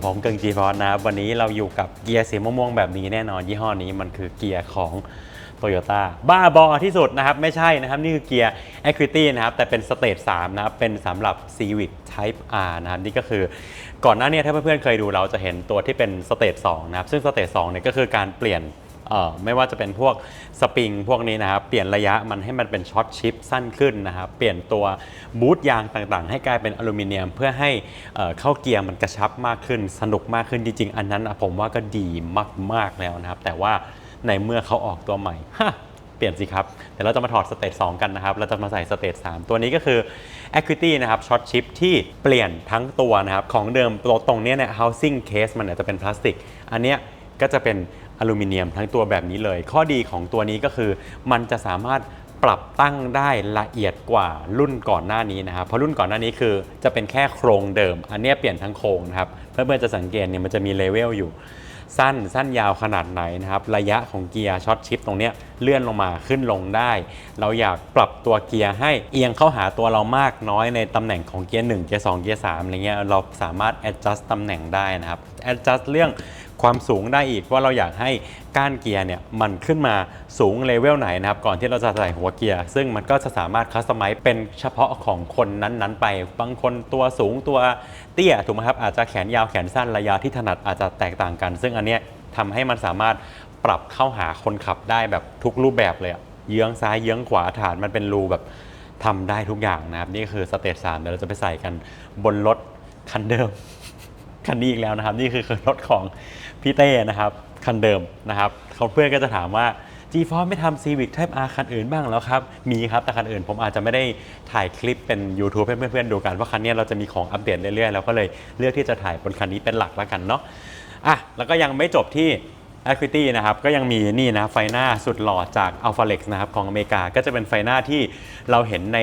กับผมเกิงจีฟอนนะครับ วันนี้เราอยู่กับเกียร์สีม่วงๆแบบนี้แน่นอนยี่ห้อนี้มันคือเกียร์ของโตโยต้าบ้าบอที่สุดนะครับ ไม่ใช่นะครับ นี่คือเกียร์ Equity นะครับ แต่เป็นสเตจ3นะครับ เป็นสำหรับ Civic Type R นะครับ นี่ก็คือก่อนหน้านี้ถ้าเพื่อนๆเคยดูเราจะเห็นตัวที่เป็นสเตจ2นะครับ ซึ่งสเตจ2เนี่ยก็คือการเปลี่ยน ไม่ว่าจะเป็นพวกสปริงพวกนี้นะครับ เปลี่ยนระยะมันให้มันเป็นช็อตชิปสั้นขึ้นนะครับ เปลี่ยนตัวบูทยางต่างๆ ให้กลายเป็นอลูมิเนียม เพื่อให้เข้าเกียร์มันกระชับมากขึ้น สนุกมากขึ้นจริงๆ อันนั้นผมว่าก็ดีมากๆแล้วนะครับ แต่ว่าในเมื่อเขาออกตัวใหม่เปลี่ยนสิครับ เดี๋ยวเราจะมาถอดสเตจ2กันนะครับ เราจะมาใส่สเตจ3ตัวนี้ก็คือ Equity นะครับช็อตชิปที่เปลี่ยนทั้งตัวนะครับ ของเดิมตัวตรงนี้เนี่ย housing case มันเนี่ยจะเป็นพลาสติก อันเนี้ยก็จะเป็น อลูมิเนียมทั้งตัวแบบนี้เลย ข้อดีของตัวนี้ก็คือมันจะสามารถปรับตั้งได้ละเอียดกว่ารุ่นก่อนหน้านี้นะครับ เพราะรุ่นก่อนหน้านี้คือจะเป็นแค่โครงเดิม อันเนี้ยเปลี่ยนทั้งโครงนะครับ เพื่อนๆจะสังเกตเนี่ยมันจะมีเลเวลอยู่ สั้นสั้นยาวขนาดไหนนะครับ ระยะของเกียร์ช็อตชิปตรงเนี้ยเลื่อนลงมาขึ้นลงได้ เราอยากปรับตัวเกียร์ให้เอียงเข้าหาตัวเรามากน้อยในตำแหน่งของเกียร์1เกียร์2เกียร์3อะไรเงี้ยเราสามารถ adjust ตำแหน่งได้นะครับ adjust เรื่อง ความสูงได้อีกว่าเราอยากให้ก้านเกียร์เนี่ยมันขึ้นมาสูงเลเวลไหนนะครับก่อนที่เราจะใส่หัวเกียร์ ซึ่งมันก็จะสามารถคัสตอมไมซ์เป็นเฉพาะของคนนั้นๆ ไป บางคนตัวสูงตัวเตี้ยถูกไหมครับอาจจะแขนยาวแขนสั้นระยะที่ถนัดอาจจะแตกต่างกัน ซึ่งอันเนี้ยทำให้มันสามารถปรับเข้าหาคนขับได้แบบทุกรูปแบบเลยเยื้องซ้ายเยื้องขวาฐานมันเป็นรูแบบทำได้ทุกอย่างนะครับ นี่คือสเตจสามเดี๋ยวเราจะไปใส่กันบนรถคันเดิม คันนี้อีกแล้วนะครับ นี่คือรถของ พี่เต้นะครับคันเดิมนะครับเขาเพื่อนก็จะถามว่า g f o r ไม่ทำ Civic Type R คันอื่นบ้างแล้วครับ มีครับแต่คันอื่นผมอาจจะไม่ได้ถ่ายคลิปเป็น YouTube ให้เพื่อนๆดูกันเพราะคันนี้เราจะมีของอัปเดตเรื่อยๆแล้วก็เลยเลือกที่จะถ่ายบนคันนี้เป็นหลักแล้วกันเนาะอะแล้วก็ยังไม่จบที่ Equity นะครับก็ยังมีนี่นะไฟหน้าสุดหล่อจาก Alpha Lex นะครับของอเมริกาก็จะเป็นไฟหน้าที่เราเห็นใน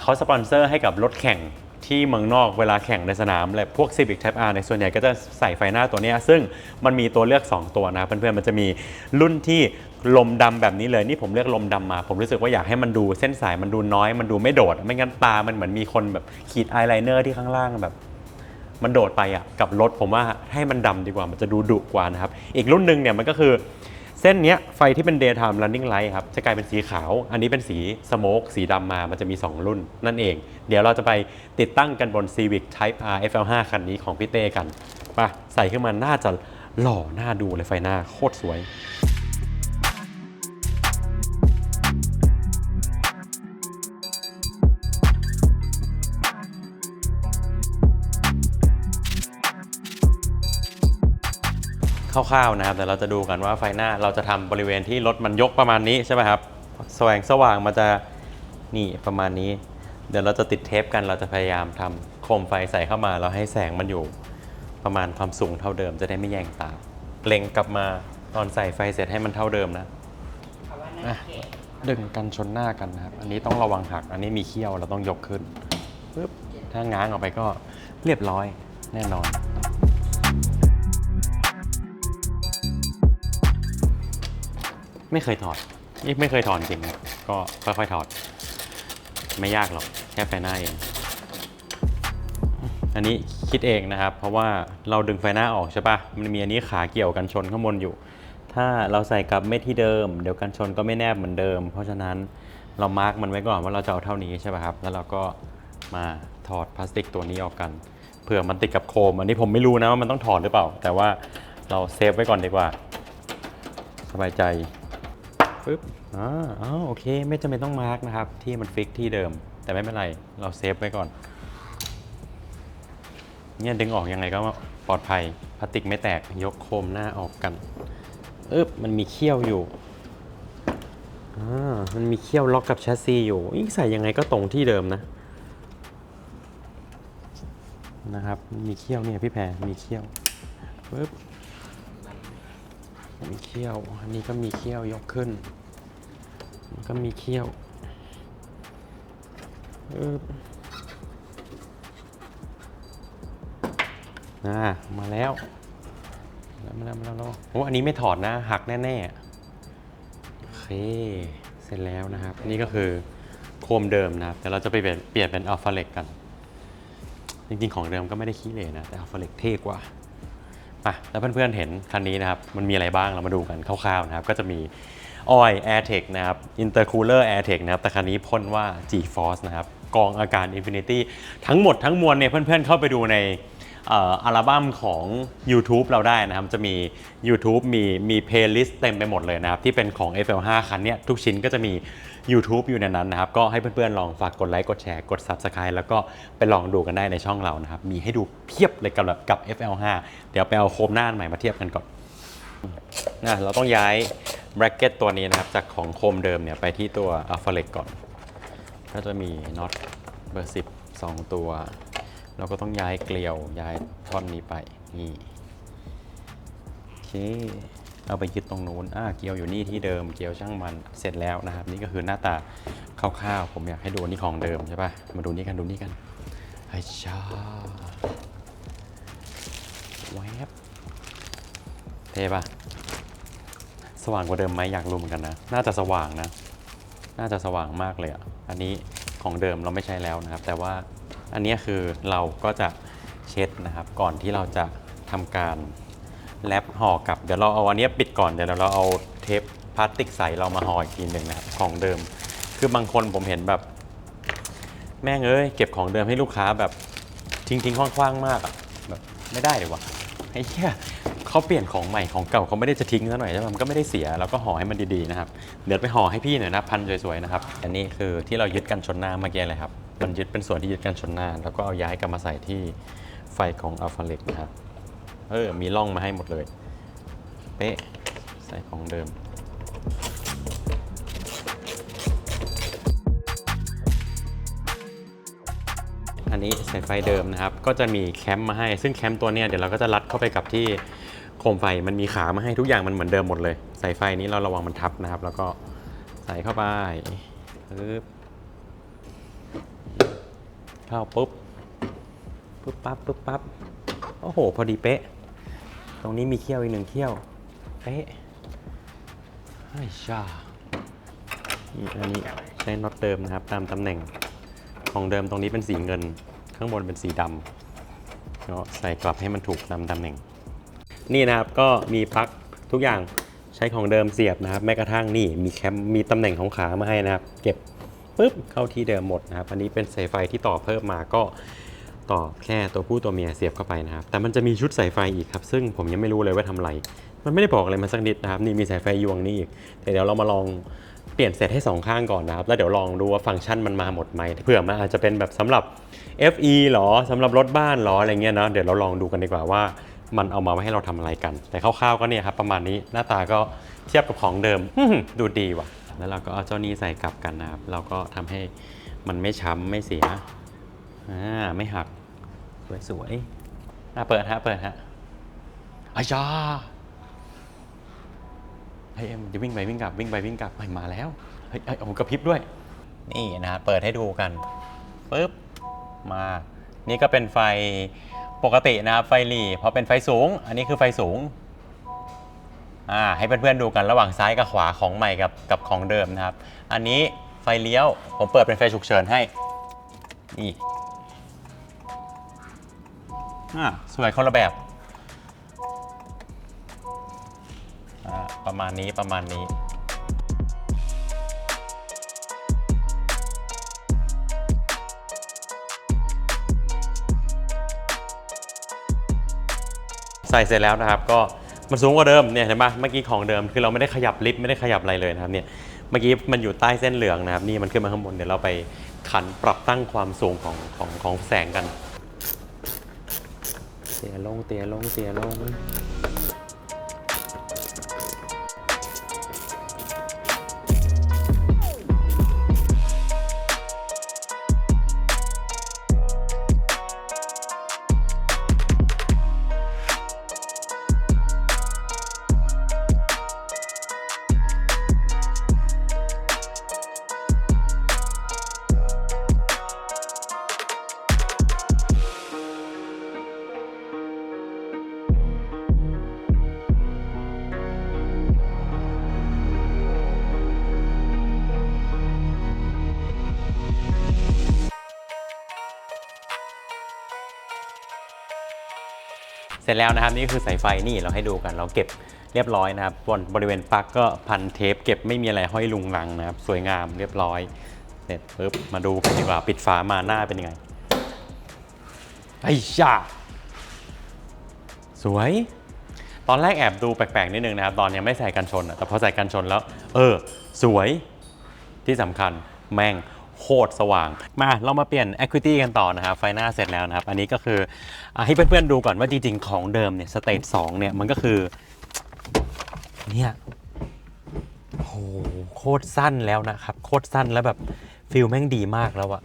เขาสปอนเซอร์ให้กับรถแข่ง ที่เมืองนอกเวลาแข่งในสนามและพวก Civic Type R ในส่วนใหญ่ก็จะใส่ไฟหน้าตัวนี้ ซึ่งมันมีตัวเลือก 2 ตัวนะเพื่อนๆมันจะมีรุ่นที่ลมดำแบบนี้เลยนี่ผมเลือกลมดำมา ผมรู้สึกว่าอยากให้มันดูเส้นสายมันดูน้อยมันดูไม่โดด ไม่งั้นตามันเหมือนมีคนแบบขีดอายไลเนอร์ที่ข้างล่างแบบมันโดดไปอะกับรถผมว่าให้มันดำดีกว่ามันจะดูดุกว่านะครับอีกรุ่นหนึ่งเนี่ยมันก็คือ เส้นเนี้ยไฟที่เป็น daytime running light ครับจะกลายเป็นสีขาว อันนี้เป็นสีสโมกสีดำมามันจะมี 2 รุ่นนั่นเอง เดี๋ยวเราจะไปติดตั้งกันบน Civic Type R FL5 คันนี้ของพี่เต้กันไปใส่ขึ้นมาน่าจะหล่อหน้าดูเลยไฟหน้าโคตรสวย คร่าวๆนะครับแต่เราจะดูกันว่าไฟหน้าเราจะทำบริเวณที่รถมันยกประมาณนี้ใช่ไหมครับแสว่งสว่างมันจะนี่ประมาณนี้ เดี๋ยวเราจะติดเทปกันเราจะพยายามทำโคมไฟใส่เข้ามาเราให้แสงมันอยู่ประมาณความสูงเท่าเดิมจะได้ไม่แย่งตาเล็งกลับมาตอนใส่ไฟเสร็จให้มันเท่าเดิมนะดึงกันชนหน้ากันนะครับ อันนี้ต้องระวังหัก อันนี้มีเขี้ยวเราต้องยกขึ้นปึ๊บถ้าง้างออกไปก็เรียบร้อยแน่นอน ไม่เคยถอดนี่ไม่เคยถอดจริงครับก็ค่อยๆถอด ไม่ยากหรอกแค่ไฟหน้าเอง อันนี้คิดเองนะครับ เพราะว่าเราดึงไฟหน้าออกใช่ปะมันมีอันนี้ขาเกี่ยวกันชนข้างบนอยู่ ถ้าเราใส่กลับไม่ที่เดิม เดี๋ยวกันชนก็ไม่แนบเหมือนเดิม เพราะฉะนั้นเรามาร์กมันไว้ก่อนว่าเราจะเอาเท่านี้ใช่ป่ะครับ แล้วเราก็มาถอดพลาสติกตัวนี้ออกกัน เผื่อมันติดกับโคม อันนี้ผมไม่รู้นะว่ามันต้องถอดหรือเปล่า แต่ว่าเราเซฟไว้ก่อนดีกว่า สบายใจ ปึ๊บอ่าอ๋อโอเค ไม่จำเป็นต้องมาร์กนะครับ ที่มันฟิกที่เดิม แต่ไม่เป็นไร เราเซฟไว้ก่อน เนี่ยดึงออกยังไงก็ปลอดภัย พลาสติกไม่แตก ยกโคมหน้าออกกันอึ๊บมันมีเขี้ยวอยู่อ่ามันมีเขี้ยวล็อกกับแชสซีอยู่อีใส่ยังไงก็ตรงที่เดิมนะ นะครับ มีเขี้ยวเนี่ยพี่แพรมีเขี้ยวปึ๊บมีเขี้ยว อันนี้ก็มีเขี้ยวยกขึ้น ก็มีเขี้ยวอึ๊บอ่ามาแล้วมาแล้วมาแล้วมาแล้ว โอ้ อันนี้ไม่ถอดนะ หักแน่ๆ โอเค เสร็จแล้วนะครับ นี่ก็คือโคมเดิมนะครับ แต่เราจะไปเปลี่ยนเป็นอัลฟาเล็กกัน จริงๆ ของเดิมก็ไม่ได้ขี้เหร่นะ แต่อัลฟาเล็กเท่กว่าอะแล้วเพื่อนๆ เห็นคันนี้นะครับ มันมีอะไรบ้าง เรามาดูกันคร่าวๆ นะครับ ก็จะมี Oil AirTech นะครับ Intercooler AirTech นะครับแต่คันนี้พ่นว่า G-Force นะครับกองอาการ Infinity ทั้งหมดทั้งมวลเนี่ยเพื่อนๆเข้าไปดูในอัลบั้มของ YouTube เราได้นะครับ จะมี YouTube มีมีเพลย์ลิสต์เต็มไปหมดเลยนะครับ ที่เป็นของ FL5 คันเนี้ยทุกชิ้นก็จะมี YouTube อยู่ในนั้นนะครับ ก็ให้เพื่อนๆ ลองฝากกดไลค์กดแชร์กด Subscribe แล้วก็ไปลองดูกันได้ในช่องเรานะครับ มีให้ดูเพียบเลยกับกับ FL5 เดี๋ยวไปเอาโคมหน้าใหม่มาเทียบกันก่อนนะเราต้องย้าย แบรกเก็ตตัวนี้นะครับจากของโคมเดิมเนี่ยไปที่ตัวอัลฟาเล็กก่อน ก็จะมีน็อตเบอร์10 2ตัว เราก็ต้องย้ายเกลียวย้ายท่อนนี้ไปนี่โอเคเอาไปยึดตรงนู้นอ่าเกลียวอยู่นี่ที่เดิมเกลียวช่างมันเสร็จแล้วนะครับ นี่ก็คือหน้าตาคร่าวๆผมอยากให้ดูนี่ของเดิมใช่ปะมาดูนี่กันดูนี่กันไอ้ชาแวบเท่ปะ ว่างกว่าเดิมไหมอยากรู้เหมือนกันนะ น่าจะสว่างนะ น่าจะสว่างมากเลยอะอันนี้ของเดิมเราไม่ใช้แล้วนะครับ แต่ว่าอันนี้คือเราก็จะเช็ดนะครับ ก่อนที่เราจะทำการแรปห่อกลับ เดี๋ยวเราเอาอันนี้ปิดก่อน เดี๋ยวเราเอาเทปพลาสติกใสเรามาห่ออีกทีหนึ่งนะครับ ของเดิม คือบางคนผมเห็นแบบ แม่งเอ้ยเก็บของเดิมให้ลูกค้าแบบทิ้งๆคว้างๆมากอะแบบไม่ได้เลยวะไอ้เหี้ย เขาเปลี่ยนของใหม่ของเก่าเขาไม่ได้จะทิ้งซะหน่อยใช่ไหมมันก็ไม่ได้เสียเราก็ห่อให้มันดีๆนะครับเดี๋ยวไปห่อให้พี่หน่อยนะพันสวยๆนะครับอันนี้คือที่เรายึดกันชนหน้าเมื่อกี้เลยครับมันยึดเป็นส่วนที่ยึดกันชนหน้า แล้วก็เอาย้ายกลับมาใส่ที่ไฟของอัลฟาเล็กนะครับเออมีร่องมาให้หมดเลยเป๊ะใส่ของเดิมอันนี้สายไฟเดิมนะครับ ก็จะมีแคมป์มาให้ ซึ่งแคมป์ตัวนี้เดี๋ยวเราก็จะรัดเข้าไปกับที่ โคมไฟมันมีขามาให้ทุกอย่างมันเหมือนเดิมหมดเลย สายไฟนี้เราระวังมันทับนะครับ แล้วก็ใส่เข้าไปปึ๊บเข้าปุ๊บปุ๊บปั๊บปุ๊บปั๊บโอ้โห พอดีเป๊ะ ตรงนี้มีเขี้ยวอีกหนึ่งเขี้ยวเป๊ะไอ้ชาอันนี้ใช้น็อตเดิมนะครับ ตามตำแหน่งของเดิมตรงนี้เป็นสีเงิน ข้างบนเป็นสีดำก็ใส่กลับให้มันถูกตามตำแหน่ง นี่นะครับก็มีปลั๊กทุกอย่างใช้ของเดิมเสียบนะครับแม้กระทั่งนี่มีแคมมีตำแหน่งของขามาให้นะครับ เก็บปุ๊บเข้าที่เดิมหมดนะครับ อันนี้เป็นสายไฟที่ต่อเพิ่มมาก็ต่อแค่ตัวผู้ตัวเมียเสียบเข้าไปนะครับ แต่มันจะมีชุดสายไฟอีกครับ ซึ่งผมยังไม่รู้เลยว่าทำอะไร มันไม่ได้บอกอะไรมาสักนิดนะครับ นี่มีสายไฟยวงนี่อีกแต่เดี๋ยวเรามาลองเปลี่ยนเซตให้สองข้างก่อนนะครับ แล้วเดี๋ยวลองดูว่าฟังก์ชันมันมาหมดไหมเผื่อมันอาจจะเป็นแบบสำหรับ FE หรอสำหรับรถบ้านหรออะไรเงี้ยนะเดี๋ยวเราลองดูกันดีกว่าว่า มันเอามาไว้ให้เราทำอะไรกัน แต่คร่าวๆก็เนี่ยครับประมาณนี้หน้าตาก็เทียบกับของเดิมดูดีว่ะ แล้วเราก็เอาเจ้านี้ใส่กลับกันนะครับ เราก็ทำให้มันไม่ช้ำไม่เสียอ่าไม่หักสวยๆอะเปิดฮะเปิดฮะอายาเฮ้ยมันจะวิ่งไปวิ่งกลับวิ่งไปวิ่งกลับไม่มาแล้วเฮ้ยเฮ้ผมกระพริบด้วย นี่นะเปิดให้ดูกันปุ๊บมา นี่ก็เป็นไฟ ปกตินะครับไฟหลีพอเป็นไฟสูง อันนี้คือไฟสูงอ่าให้เพื่อนๆดูกันระหว่างซ้ายกับขวาของใหม่กับกับของเดิมนะครับ อันนี้ไฟเลี้ยวผมเปิดเป็นไฟฉุกเฉินให้นี่อ่าสวยคนละแบบอ่าประมาณนี้ประมาณนี้ ส่เสร็จแล้วนะครับ ก็มันสูงกว่าเดิมเนี่ยเห็นไหมเมื่อกี้ของเดิมคือเราไม่ได้ขยับลิฟต์ไม่ได้ขยับอะไรเลยนะครับเนี่ยเมื่อกี้มันอยู่ใต้เส้นเหลืองนะครับนี่มันขึ้นมาข้างบนเดี๋ยวเราไปขันปรับตั้งความสูงของของของแสงกัน เตียลงเตียลงเตียลง สร็จแล้วนะครับนี่คือสายไฟนี่เราให้ดูกันเราเก็บเรียบร้อยนะครับบนบริเวณปลั๊กก็พันเทปเก็บไม่มีอะไรห้อยลุงลังนะครับ สวยงามเรียบร้อยเสร็จปุ๊บมาดูกันดีกว่าปิดฝามาหน้าเป็นยังไงไอ้ชาสวย ตอนแรกแอบดูแปลกๆนิดนึงนะครับ ตอนยังไม่ใส่กันชนแต่พอใส่กันชนแล้ว เออ สวยที่สำคัญแม่ง โคตรสว่าง มาเรามาเปลี่ยน Equity กันต่อนะครับ ไฟหน้าเสร็จแล้วนะครับ อันนี้ก็คืออให้เพื่อนๆดูก่อนว่าจริงๆ ของเดิมเนี่ยสเตจ2เนี่ยมันก็คือ เนี่ยโหโคตรสั้นแล้วนะครับ โคตรสั้นแล้วแบบฟิลแม่งดีมากแล้วอะ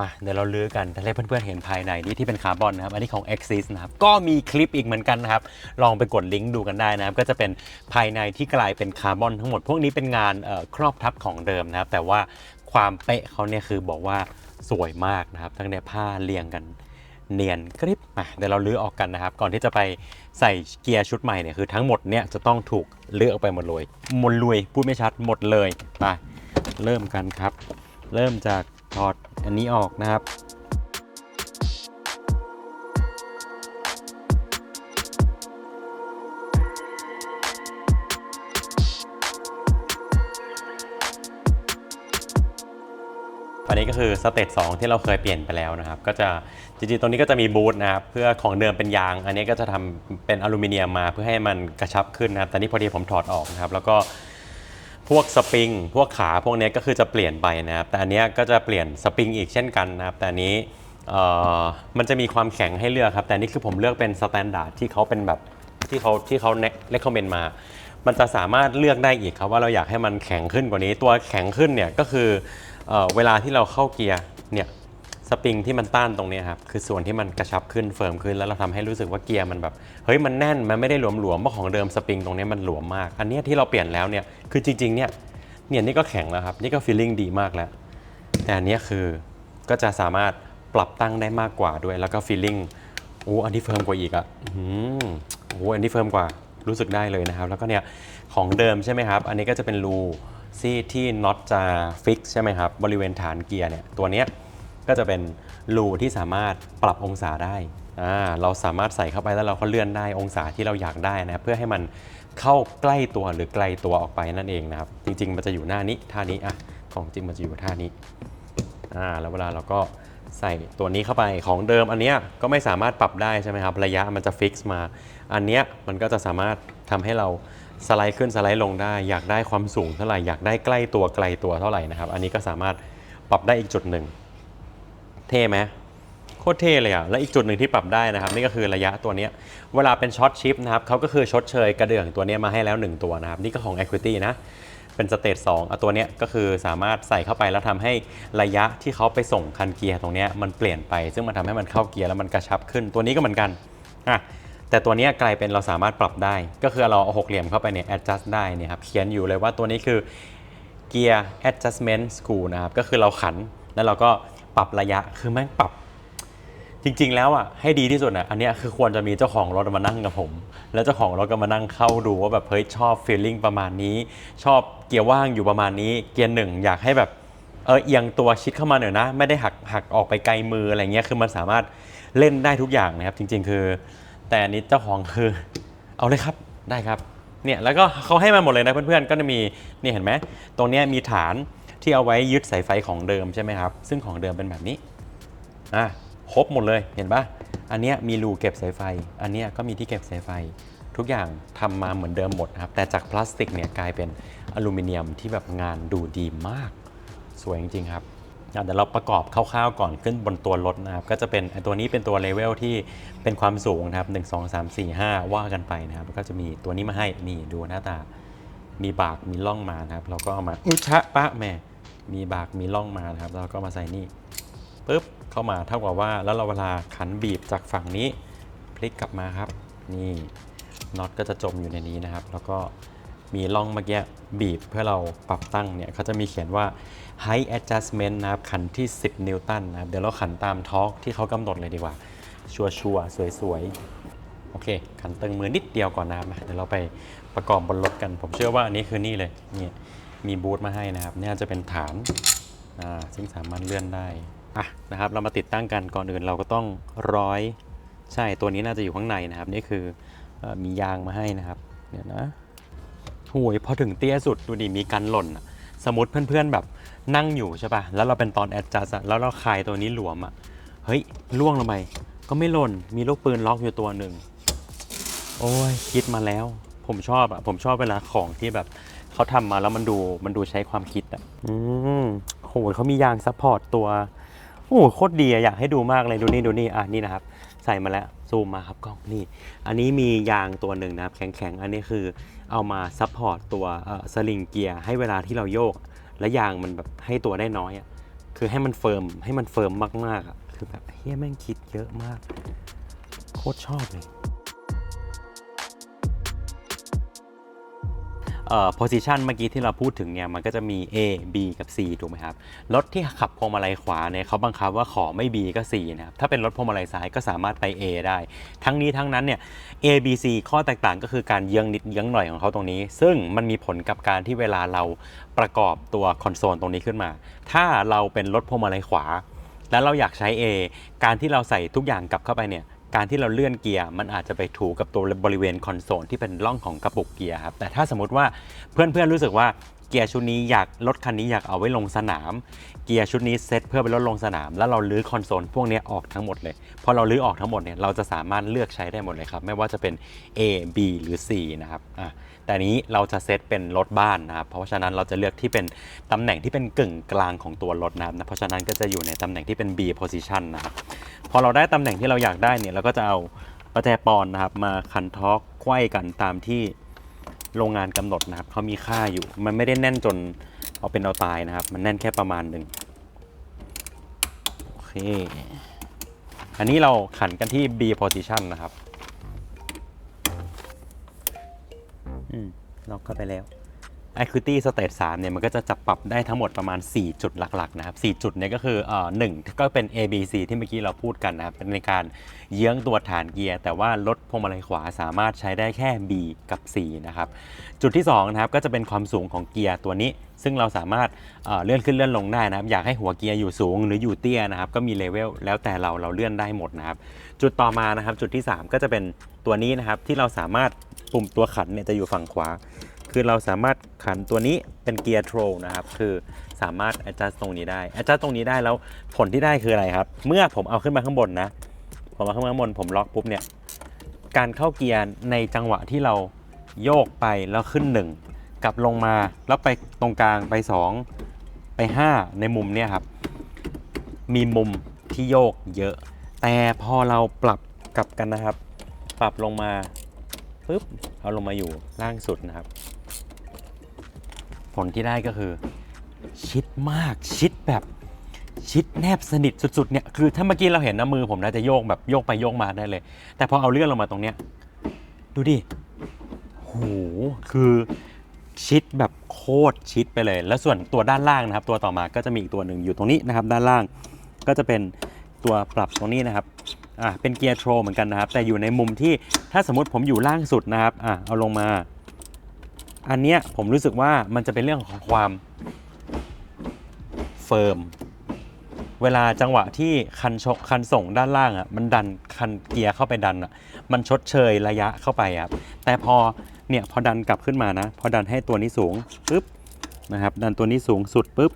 มาเดี๋ยวเราลื้อกันถ้าให้เพื่อนๆเห็นภายในนี่ที่เป็นคาร์บอนนะครับ อันนี้ของ Axis นะครับ ก็มีคลิปอีกเหมือนกันนะครับ ลองไปกดลิงก์ดูกันได้นะครับ ก็จะเป็นภายในที่กลายเป็นคาร์บอนทั้งหมด พวกนี้เป็นงานครอบทับของเดิมนะครับ แต่ว่า ความเป๊ะเขาเนี่ยคือบอกว่าสวยมากนะครับ ทั้งเนี่ยผ้าเรียงกันเนียนกริบอะเดี๋ยวเราลื้อออกกันนะครับ ก่อนที่จะไปใส่เกียร์ชุดใหม่เนี่ยคือทั้งหมดเนี่ยจะต้องถูกเลือออกไปหมดเลยหมดเลยพูดไม่ชัดหมดเลยไปเริ่มกันครับ เริ่มจากถอดอันนี้ออกนะครับ อันนี้ก็คือสเตจ2ที่เราเคยเปลี่ยนไปแล้วนะครับ ก็จะจริงๆตรงนี้ก็จะมีบูทนะครับเพื่อของเดิมเป็นยาง อันนี้ก็จะทำเป็นอลูมิเนียมมาเพื่อให้มันกระชับขึ้นนะครับแต่นี่พอดีผมถอดออกนะครับแล้วก็พวกสปริง พวกขาพวกนี้ก็คือจะเปลี่ยนไปนะครับ แต่อันนี้ก็จะเปลี่ยนสปริงอีกเช่นกันนะครับ แต่นนี้เอ่อมันจะมีความแข็งให้เลือกครับ แต่นี่คือผมเลือกเป็นสแตนดาร์ดที่เขาเป็นแบบที่เขาที่เขาเลคคอมเมนต์มา มันจะสามารถเลือกได้อีกครับว่าเราอยากให้มันแข็งขึ้นกว่านี้ ตัวแข็งขึ้นเนี่ยก็คือ เเวลาที่เราเข้าเกียร์เนี่ยสปริงที่มันต้านตรงนี้ครับคือส่วนที่มันกระชับขึ้นเฟิร์มขึ้นแล้วเราทำให้รู้สึกว่าเกียร์มันแบบเฮ้ยมันแน่นมันไม่ได้หลวมๆเพราะของเดิมสปริงตรงนี้มันหลวมมาก อันนี้ที่เราเปลี่ยนแล้วเนี่ยคือจริงๆเนี่ยเนี่ยนี่ก็แข็งแล้วครับนี่ก็ฟีลลิ่งดีมากแล้ว แต่อันนี้คือก็จะสามารถปรับตั้งได้มากกว่าด้วย แล้วก็ฟีลลิ่งโอ้อันนี้เฟิร์มกว่าอีกอะ่ะอื้อหือโอ้อันนี้เฟิร์มกว่ารู้สึกได้เลยนะครับ แล้วก็เนี่ยของเดิมใช่ไหมครับ อันนี้ก็จะเป็นรู ที่ที่น็อตจะฟิกใช่ไหมครับ บริเวณฐานเกียร์เนี่ยตัวเนี้ยก็จะเป็นรูที่สามารถปรับองศาได้อ่าเราสามารถใส่เข้าไปแล้วเราก็เลื่อนได้องศาที่เราอยากได้นะครับเพื่อให้มันเข้าใกล้ตัวหรือไกลตัวออกไปนั่นเองนะครับ จริง ๆ มันจะอยู่หน้านี้ท่านี้อะของจริงมันจะอยู่ท่านี้อ่าแล้วเวลาเราก็ใส่ตัวนี้เข้าไปของเดิมอันเนี้ยก็ไม่สามารถปรับได้ใช่ไหมครับ ระยะมันจะฟิกซ์มา อันเนี้ยมันก็จะสามารถทำให้เรา สไลด์ขึ้นสไลด์ลงได้ อยากได้ความสูงเท่าไหร่ อยากได้ใกล้ตัวไกลตัวเท่าไหร่นะครับ อันนี้ก็สามารถปรับได้อีกจุดหนึ่ง เท่ไหมโคตรเท่เลยอะและอีกจุดหนึ่งที่ปรับได้นะครับ นี่ก็คือระยะตัวนี้เวลาเป็นช็อตชิปนะครับเขาก็คือชดเชยกระเดื่องตัวนี้มาให้แล้ว 1 ตัวนะครับ นี่ก็ของ Equity นะ เป็นสเตจ2อะตัวนี้ก็คือสามารถใส่เข้าไปแล้วทำให้ระยะที่เขาไปส่งคันเกียร์ตรงนี้มันเปลี่ยนไป ซึ่งมันทำให้มันเข้าเกียร์แล้วมันกระชับขึ้นตัวนี้ก็เหมือนกันอะ แต่ตัวนี้กลายเป็นเราสามารถปรับได้ ก็คือเราเอาหกเหลี่ยมเข้าไปเนี่ย adjust ได้เนี่ยครับเขียนอยู่เลยว่าตัวนี้คือเกียร์ adjustment screw นะครับก็คือเราขันแล้วเราก็ปรับระยะคือแม่งปรับ จริง ๆ แล้วอะให้ดีที่สุดอะอันนี้คือควรจะมีเจ้าของรถมานั่งกับผม แล้วเจ้าของรถก็มานั่งเข้าดูว่าแบบเฮ้ยชอบฟีลลิ่งประมาณนี้ ชอบเกียร์ว่างอยู่ประมาณนี้ เกียร์หนึ่งอยากให้แบบเออเอียงตัวชิดเข้ามาหน่อยนะ ไม่ได้หักหักออกไปไกลมืออะไรเงี้ยคือมันสามารถเล่นได้ทุกอย่างนะครับ จริง ๆ คือ แต่อันนี้เจ้าของคือ เอาเลยครับได้ครับเนี่ยแล้วก็เขาให้มาหมดเลยนะเพื่อนๆก็จะมีนี่เห็นไหมตรงนี้มีฐานที่เอาไว้ยึดสายไฟของเดิมใช่ไหมครับ ซึ่งของเดิมเป็นแบบนี้อะครบหมดเลยเห็นปะอันนี้มีรูเก็บสายไฟ อันนี้ก็มีที่เก็บสายไฟ ทุกอย่างทำมาเหมือนเดิมหมดครับ แต่จากพลาสติกเนี่ยกลายเป็นอลูมิเนียมที่แบบงานดูดีมาก สวยจริงๆครับ เดี๋ยวเราประกอบคร่าวๆก่อนขึ้นบนตัวรถนะครับ ก็จะเป็นตัวนี้เป็นตัวเลเวลที่เป็นความสูงนะครับ 1 2 3 4 5 ว่ากันไปนะครับ ก็จะมีตัวนี้มาให้นี่ดูหน้าตา มีบากมีล่องมานะครับ เราก็เอามาอุชะปะแม่มีบากมีล่องมานะครับแล้วเราก็มาใส่นี่ปุ๊บเข้ามาเท่ากับว่าแล้วเราเวลาขันบีบจากฝั่งนี้พลิกกลับมาครับ นี่น็อตก็จะจมอยู่ในนี้นะครับ แล้วก็มีล่องเมื่อกี้บีบเพื่อเราปรับตั้งเนี่ยเขาจะมีเขียนว่า high adjustment นะครับขันที่ 10 นิวตันนะครับเดี๋ยวเราขันตามทอร์กที่เขากำหนดเลยดีกว่า ชัวชัวร์ๆสวยๆ โอเค ขันตึงมือนิดเดียวก่อนนะครับเดี๋ยวเราไปประกอบบนรถกัน ผมเชื่อว่าอันนี้คือนี่เลยนี่มีบูทมาให้นะครับเนี่ยจะเป็นฐานอ่าซึ่งสามารถเลื่อนได้อะนะครับเรามาติดตั้งกันก่อนอื่นเราก็ต้องร้อยใช่ตัวนี้น่าจะอยู่ข้างในนะครับ นี่คือออมียางมาให้นะครับเดี๋ยวนะโอ้ยพอถึงเตี้ยสุดดูดิมีกันหล่นอะ สมมติเพื่อนๆแบบนั่งอยู่ใช่ปะ่ะ แล้วเราเป็นตอนแอดจัสอะแล้วเราคลายตัวนี้หลวมอะเฮ้ยล่วงลงไปก็ไม่หล่น มีลูกปืนล็อกอยู่ตัวหนึ่ง โอ้ย คิดมาแล้ว ผมชอบอะผมชอบเวลาของที่แบบเขาทำมาแล้วมันดูมันดูใช้ความคิดอะอืมโหเขามียางซัพพอร์ตตัว โอ้โหโคตรดีอะอยากให้ดูมากเลย ดูนี่ดูนี่ อะนี่นะครับ ใส่มาแล้ว ซูมมาครับกล้องนี่ อันนี้มียางตัวหนึ่งนะครับ แข็งๆ อันนี้คือ เอามาซัพพอร์ตตัวสลิงเกียร์ให้เวลาที่เราโยก และยางมันแบบให้ตัวได้น้อยอะคือให้มันเฟิร์มให้มันเฟิร์มมากๆอะคือแบบเฮียแม่งคิดเยอะมาก โคตรชอบเลย เอ่อ position เมื่อกี้ที่เราพูดถึงเนี่ยมันก็จะมี A B กับ C ถูกไหมครับ รถที่ขับพวงมาลัยขวาเนี่ยเขาบังคับว่าขอไม่ B ก็ C นะครับ ถ้าเป็นรถพวงมาลัยซ้ายก็สามารถไป A ได้ ทั้งนี้ทั้งนั้นเนี่ย A B C ข้อแตกต่างก็คือการเยื้องนิดเยื้องหน่อยของเขาตรงนี้ ซึ่งมันมีผลกับการที่เวลาเราประกอบตัวคอนโซลตรงนี้ขึ้นมา ถ้าเราเป็นรถพวงมาลัยขวา แล้วเราอยากใช้ A การที่เราใส่ทุกอย่างกลับเข้าไปเนี่ย การที่เราเลื่อนเกียร์มันอาจจะไปถูกับตัวบริเวณคอนโซลที่เป็นร่องของกระปุกเกียร์ครับแต่ถ้าสมมติว่าเพื่อนๆรู้สึกว่า เกียร์ชุดนี้อยากรถคันนี้อยากเอาไว้ลงสนาม เกียร์ชุดนี้เซตเพื่อไปรถลงสนาม แล้วเราลื้อคอนโซลพวกนี้ออกทั้งหมดเลยพอเราลื้อออกทั้งหมดเนี่ยเราจะสามารถเลือกใช้ได้หมดเลยครับ ไม่ว่าจะเป็น A B หรือ C นะครับอะแต่นี้เราจะเซตเป็นรถบ้านนะครับเพราะฉะนั้นเราจะเลือกที่เป็นตำแหน่งที่เป็นกึ่งกลางของตัวรถนะครับนะเพราะฉะนั้นก็จะอยู่ในตำแหน่งที่เป็น B position นะครับพอเราได้ตำแหน่งที่เราอยากได้เนี่ยเราก็จะเอาประแจปอนนะครับมาคันทอกไขว้กันตามที่ โรงงานกำหนดนะครับเขามีค่าอยู่ มันไม่ได้แน่นจนเอาเป็นเอาตายนะครับ มันแน่นแค่ประมาณหนึ่งโอเค อันนี้เราขันกันที่ B position นะครับ อืม ล็อกเข้าไปแล้ว Equity Stage 3เนี่ยมันก็จะจับปรับได้ทั้งหมดประมาณ 4 จุดหลักๆนะครับ4จุดเนี่ยก็คือเอ่อหนึ่งก็เป็น A B C ที่เมื่อกี้เราพูดกันนะครับเป็นในการเยื้องตัวฐานเกียร์ แต่ว่ารถพวงมาลัยขวาสามารถใช้ได้แค่ B กับ C นะครับจุดที่2นะครับก็จะเป็นความสูงของเกียร์ตัวนี้ ซึ่งเราสามารถเอ่อเลื่อนขึ้นเลื่อนลงได้นะครับอยากให้หัวเกียร์อยู่สูงหรืออยู่เตี้ยนะครับก็มีเลเวลแล้วแต่เราเราเลื่อนได้หมดนะครับจุดต่อมานะครับจุดที่ 3 ก็จะเป็นตัวนี้นะครับที่เราสามารถปุ่มตัวขันเนี่ยจะอยู่ฝั่งขวา คือเราสามารถขันตัวนี้เป็นเกียร์โทรนะครับ คือสามารถ adjust ตรงนี้ได้ adjust ตรงนี้ได้แล้วผลที่ได้คืออะไรครับ เมื่อผมเอาขึ้นมาข้างบนนะ ผมเอาขึ้นมาข้างบนผมล็อกปุ๊บเนี่ย การเข้าเกียร์ในจังหวะที่เราโยกไปแล้วขึ้น 1 กลับลงมาแล้วไปตรงกลางไป 2 ไป 5 ในมุมเนี่ยครับ มีมุมที่โยกเยอะ แต่พอเราปรับกลับกันนะครับ ปรับลงมาปุ๊บเอาลงมาอยู่ล่างสุดนะครับ ผลที่ได้ก็คือ ชิดมากชิดแบบชิดแนบสนิทสุดๆเนี่ยคือถ้าเมื่อกี้เราเห็นนะมือผมน่าจะโยกแบบโยกไปโยกมาได้เลย แต่พอเอาเลื่อนลงมาตรงเนี้ยดูดิโหคือชิดแบบโคตรชิดไปเลย แล้วส่วนตัวด้านล่างนะครับ ตัวต่อมาก็จะมีอีกตัวหนึ่งอยู่ตรงนี้นะครับ ด้านล่างก็จะเป็นตัวปรับตรงนี้นะครับอ่าเป็นเกียร์โทรเหมือนกันนะครับ แต่อยู่ในมุมที่ถ้าสมมติผมอยู่ล่างสุดนะครับอ่าเอาลงมา อันเนี้ยผมรู้สึกว่ามันจะเป็นเรื่องของความเฟิร์มเวลาจังหวะที่คันชกคันส่งด้านล่างอะมันดันคันเกียร์เข้าไปดันอะมันชดเชยระยะเข้าไปอะแต่พอเนี่ยพอดันกลับขึ้นมานะ พอดันให้ตัวนี้สูงปุ๊บนะครับดันตัวนี้สูงสุดปุ๊บ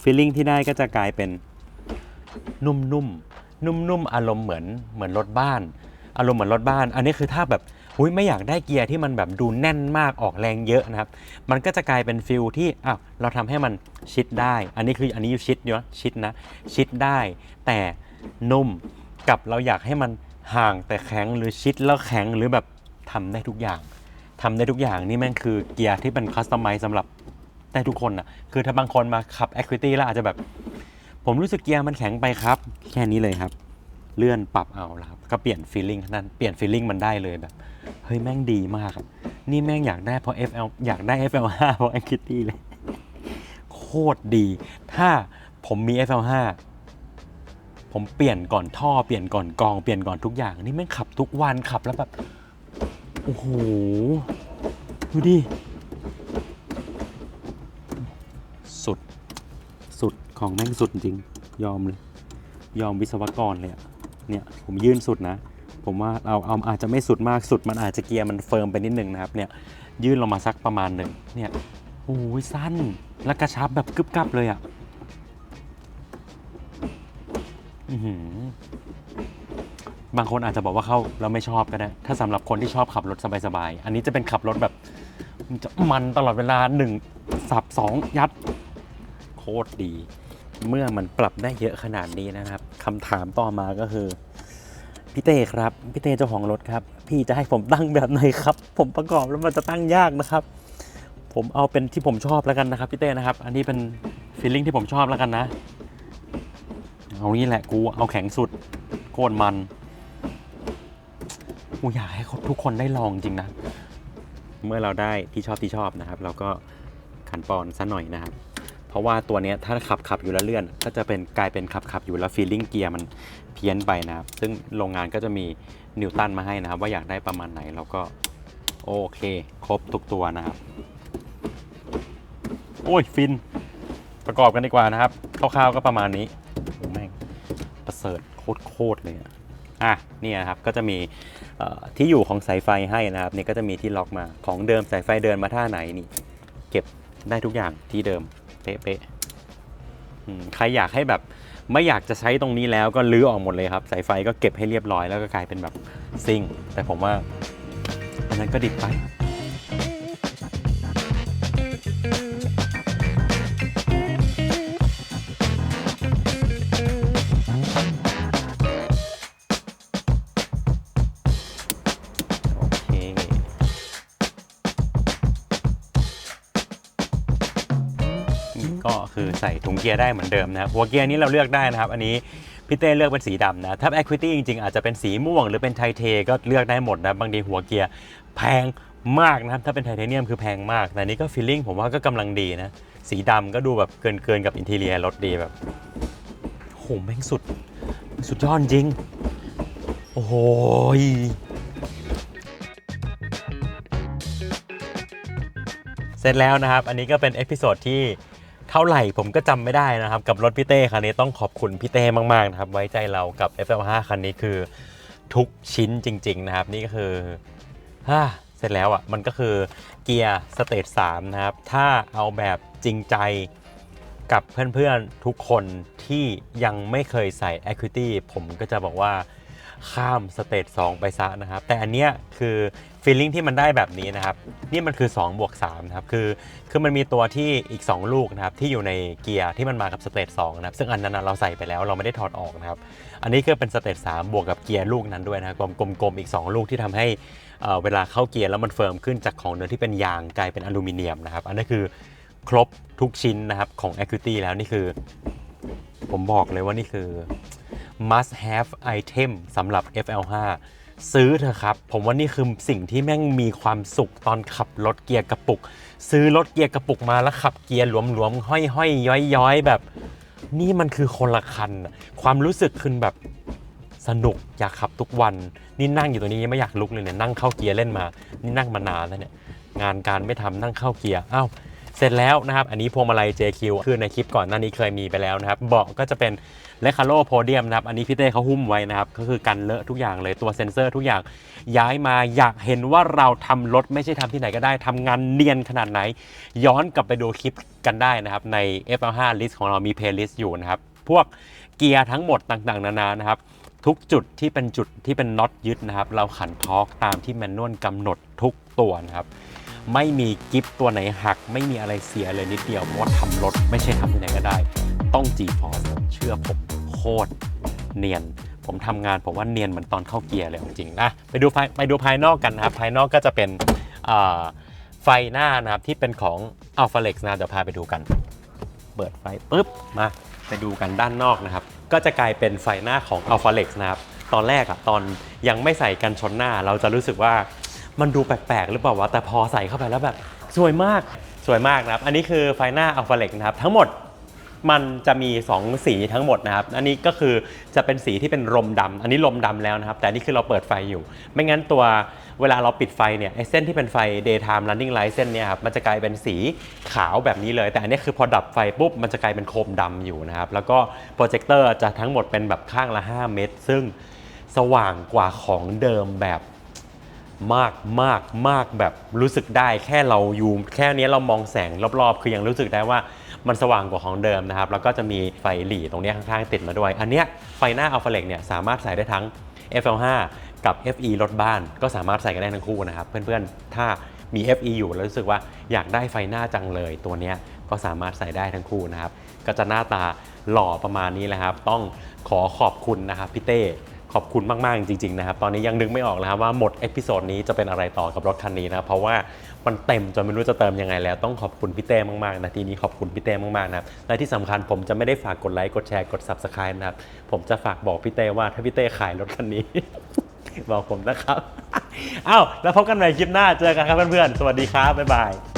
ฟีลลิ่งที่ได้ก็จะกลายเป็นนุ่มๆนุ่มๆอารมณ์เหมือนเหมือนรถบ้าน อารมณ์เหมือนรถบ้าน อันนี้คือถ้าแบบ หุยไม่อยากได้เกียร์ที่มันแบบดูแน่นมากออกแรงเยอะนะครับ มันก็จะกลายเป็นฟิลที่อ้าวเราทำให้มันชิดได้ อันนี้คืออันนี้อยู่ชิดเนาะชิดนะ ชิดได้ แต่นุ่มกับเราอยากให้มันห่างแต่แข็งหรือชิดแล้วแข็งหรือแบบทำได้ทุกอย่างทำได้ทุกอย่างนี่แม่งคือเกียร์ที่เป็นคัสตอมไมซ์สำหรับได้ทุกคนอะคือถ้าบางคนมาขับ Equity แล้วอาจจะแบบ ผมรู้สึกเกียร์มันแข็งไปครับ แค่นี้เลยครับ เลื่อนปรับเอาละครับ ก็เปลี่ยนฟีลลิ่งนั้นเปลี่ยนฟีลลิ่งมันได้เลยแบบ เฮ้ยแม่งดีมากอะนี่แม่งอยากได้เพราะ FL อยากได้ FL5 เพราะ Equity เลย โคตรดี ถ้าผมมี FL5 ผมเปลี่ยนก่อนท่อเปลี่ยนก่อนกองเปลี่ยนก่อนทุกอย่าง นี่แม่งขับทุกวันขับแล้วแบบ โอ้โห ดูดิ สุด สุดของแม่งสุดจริง ยอมเลย ยอมวิศวกรเลยอะเนี่ย ผมยื่นสุดนะ ผมว่าเราเอาอาจจะไม่สุดมากสุด มันอาจจะเกียร์มันเฟิร์มไปนิดนึงนะครับเนี่ยยื่นลงมาสักประมาณหนึ่งเนี่ยโอ้ยสั้นและกระชับแบบกึบกับเลยอะ่ะอือหือบางคนอาจจะบอกว่าเข้าเราไม่ชอบก็ได้ ถ้าสำหรับคนที่ชอบขับรถสบายๆ อันนี้จะเป็นขับรถแบบมันจะมันตลอดเวลาหนึ่งสับสองยัด โคตรดี เมื่อมันปรับได้เยอะขนาดนี้นะครับคำถามต่อมาก็คือ พี่เต้ครับ พี่เต้เจ้าของรถครับ พี่จะให้ผมตั้งแบบไหนครับ ผมประกอบแล้วมันจะตั้งยากนะครับ ผมเอาเป็นที่ผมชอบแล้วกันนะครับพี่เต้นะครับ อันนี้เป็นฟีลลิ่งที่ผมชอบแล้วกันนะ เอานี่แหละกูเอาแข็งสุดโคตรมัน กูอยากให้ทุกคนได้ลองจริงนะ เมื่อเราได้ที่ชอบที่ชอบนะครับ เราก็ขันปอนซะหน่อยนะครับ ราะว่าตัวนี้ถ้าขับขับอยู่แล้วเลื่อน ก็จะเป็นกลายเป็นขับขับอยู่แล้วฟีลลิ่งเกียร์มันเพี้ยนไปนะครับ ซึ่งโรงงานก็จะมีนิวตันมาให้นะครับ ว่าอยากได้ประมาณไหนเราก็โอเค ครบทุกตัวนะครับ โอ้ยฟิน ประกอบกันดีกว่านะครับคร่าวๆก็ประมาณนี้โอ้แม่งประเสริฐโคตรๆเลยอะอะนี่นะครับก็จะมีที่อยู่ของสายไฟให้นะครับนี่ก็จะมีที่ล็อกมาของเดิมสายไฟเดินมาท่าไหนนี่ เก็บได้ทุกอย่างที่เดิม เป๊ะๆใครอยากให้แบบไม่อยากจะใช้ตรงนี้แล้วก็ลื้อออกหมดเลยครับ สายไฟก็เก็บให้เรียบร้อยแล้วก็กลายเป็นแบบซิ่ง แต่ผมว่าอันนั้นก็ดิบไป กียร์ได้เหมือนเดิมนะครับหัวเกียร์นี้เราเลือกได้นะครับ อันนี้พี่เต้เลือกเป็นสีดำนะ ถ้า Equity จริงๆ อาจจะเป็นสีม่วงหรือเป็นไทเทก็เลือกได้หมดนะ บางทีหัวเกียร์แพงมากนะครับ ถ้าเป็นไทเทเนียมคือแพงมาก แต่อันนี้ก็ฟีลลิ่งผมว่าก็กำลังดีนะ สีดำก็ดูแบบเกินเกินๆกับอินทีเรียรถดีแบบโหแม่งสุด สุดยอดจริง โอ้โหเสร็จแล้วนะครับ อันนี้ก็เป็นเอพิโซดที่ ท่าไหร่ผมก็จำไม่ได้นะครับ กับรถพี่เต้คันนี้ต้องขอบคุณพี่เต้มากๆนะครับ ไว้ใจเรากับ F5 คันนี้คือทุกชิ้นจริง ๆ นะครับ นี่ก็คือฮ่าเสร็จแล้วอะมันก็คือเกียร์สเตจ3นะครับ ถ้าเอาแบบจริงใจกับเพื่อนๆทุกคนที่ยังไม่เคยใส่ Equity ผมก็จะบอกว่าข้ามสเตจ2ไปซะนะครับ แต่อันเนี้ยคือ ฟีลลิ่งที่มันได้แบบนี้นะครับ นี่มันคือ2บวก3นะครับคือคือมันมีตัวที่อีก 2 ลูกนะครับที่อยู่ในเกียร์ที่มันมากับสเตจ2นะครับซึ่งอันนั้นเราใส่ไปแล้วเราไม่ได้ถอดออกนะครับอันนี้คือเป็นสเตจ3บวกกับเกียร์ลูกนั้นด้วยนะครับกลมๆอีก 2 ลูกที่ทำให้เอ่อเวลาเข้าเกียร์แล้วมันเฟิร์มขึ้นจากของเดิมที่เป็นยางกลายเป็นอลูมิเนียมนะครับอันนี้คือครบทุกชิ้นนะครับของ Equity แล้วนี่คือ ผมบอกเลยว่านี่คือ must have item สำหรับ FL5 ซื้อเถอะครับ ผมว่านี่คือสิ่งที่แม่งมีความสุขตอนขับรถเกียร์กระปุก ซื้อรถเกียร์กระปุกมาแล้วขับเกียร์หลวมๆห้อยๆย้อยๆแบบ นี่มันคือคนละคัน ความรู้สึกคือแบบสนุกอยากขับทุกวัน นี่นั่งอยู่ตรงนี้ยังไม่อยากลุกเลยเนี่ยนั่งเข้าเกียร์เล่นมา นี่นั่งมานานแล้วเนี่ยงานการไม่ทำนั่งเข้าเกียร์อ้าว เสร็จแล้วนะครับ อันนี้พวงมาลัย JQ คือในคลิปก่อนหน้านี้เคยมีไปแล้วนะครับ เบาะก็จะเป็นเลคาร์โลโพเดียมนะครับ อันนี้พี่เต้เขาหุ้มไว้นะครับ ก็คือกันเลอะทุกอย่างเลยตัวเซ็นเซอร์ทุกอย่างย้ายมาอยากเห็นว่าเราทำรถไม่ใช่ทำที่ไหนก็ได้ทำงานเนียนขนาดไหน ย้อนกลับไปดูคลิปกันได้นะครับ ใน F5 list ของเรามีเพลย์ลิสต์อยู่นะครับ พวกเกียร์ทั้งหมดต่างๆ นานานะครับทุกจุดที่เป็นจุดที่เป็นน็อตยึดนะครับ เราขันทอกตามที่แมนนวลกำหนดทุกตัวนะครับ ไม่มีกิฟตัวไหนหัก ไม่มีอะไรเสียเลยนิดเดียวเพราะว่าทำรถไม่ใช่ทำที่ไหนก็ได้ ต้อง G-Force เชื่อผมโคตรเนียน ผมทำงานผมว่าเนียนเหมือนตอนเข้าเกียร์เลยจริงนะไปดูภายไปดูภายนอกกันนะครับ ภายนอกก็จะเป็นไฟหน้านะครับที่เป็นของ Alpha Lex นะเดี๋ยวพาไปดูกัน เปิดไฟปุ๊บมาไปดูกันด้านนอกนะครับ ก็จะกลายเป็นไฟหน้าของ Alpha Lex นะครับตอนแรกอะตอนยังไม่ใส่กันชนหน้า เราจะรู้สึกว่า มันดูแปลกๆ หรือเปล่าวะ แต่พอใส่เข้าไปแล้วแบบสวยมาก สวยมากนะครับ อันนี้คือไฟหน้า Alpha Lex นะครับ ทั้งหมดมันจะมี 2 สีทั้งหมดนะครับ อันนี้ก็คือจะเป็นสีที่เป็นลมดำอันนี้ลมดำแล้วนะครับ แต่อันนี่คือเราเปิดไฟอยู่ ไม่งั้นตัวเวลาเราปิดไฟเนี่ยไอเส้นที่เป็นไฟ daytime running light เส้นเนี่ยครับ มันจะกลายเป็นสีขาวแบบนี้เลย แต่อันนี้คือพอดับไฟปุ๊บ มันจะกลายเป็นโคมดำอยู่นะครับ แล้วก็โปรเจคเตอร์จะทั้งหมดเป็นแบบข้างละ 5 เมตร ซึ่งสว่างกว่าของเดิมแบบ มากมากมากแบบรู้สึกได้แค่เราอยู่แค่นี้เรามองแสงรอบๆ คือยังรู้สึกได้ว่ามันสว่างกว่าของเดิมนะครับ แล้วก็จะมีไฟหลีตรงนี้ข้างๆ ติดมาด้วย อันเนี้ยไฟหน้าอัลฟาเล็กเนี่ยสามารถใส่ได้ทั้ง FL5 กับ FE รถบ้านก็สามารถใส่กันได้ทั้งคู่นะครับ เพื่อนๆ ถ้ามี FE อยู่แล้วรู้สึกว่าอยากได้ไฟหน้าจังเลยตัวเนี้ยก็สามารถใส่ได้ทั้งคู่นะครับ ก็จะหน้าตาหล่อประมาณนี้แหละครับ ต้องขอขอบคุณนะครับพี่เต้ อบคุณมาก ๆ จริง ๆ นะครับ ตอนนี้ยังนึกไม่ออกเลยครับว่าหมดเอพิโซดนี้จะเป็นอะไรต่อกับรถคันนี้นะเพราะว่ามันเต็มจนไม่รู้จะเติมยังไงแล้วต้องขอบคุณพี่เต้มากๆนะทีนี้ขอบคุณพี่เต้มากๆนะครับและที่สำคัญผมจะไม่ได้ฝากกดไลค์กดแชร์กด Subscribe นะครับผมจะฝากบอกพี่เต้ว่าถ้าพี่เต้ขายรถคันนี้ บอกผมนะครับอ้าวแล้วพบกันใหม่คลิปหน้าเจอกันครับเพื่อนๆสวัสดีครับบ๊ายบาย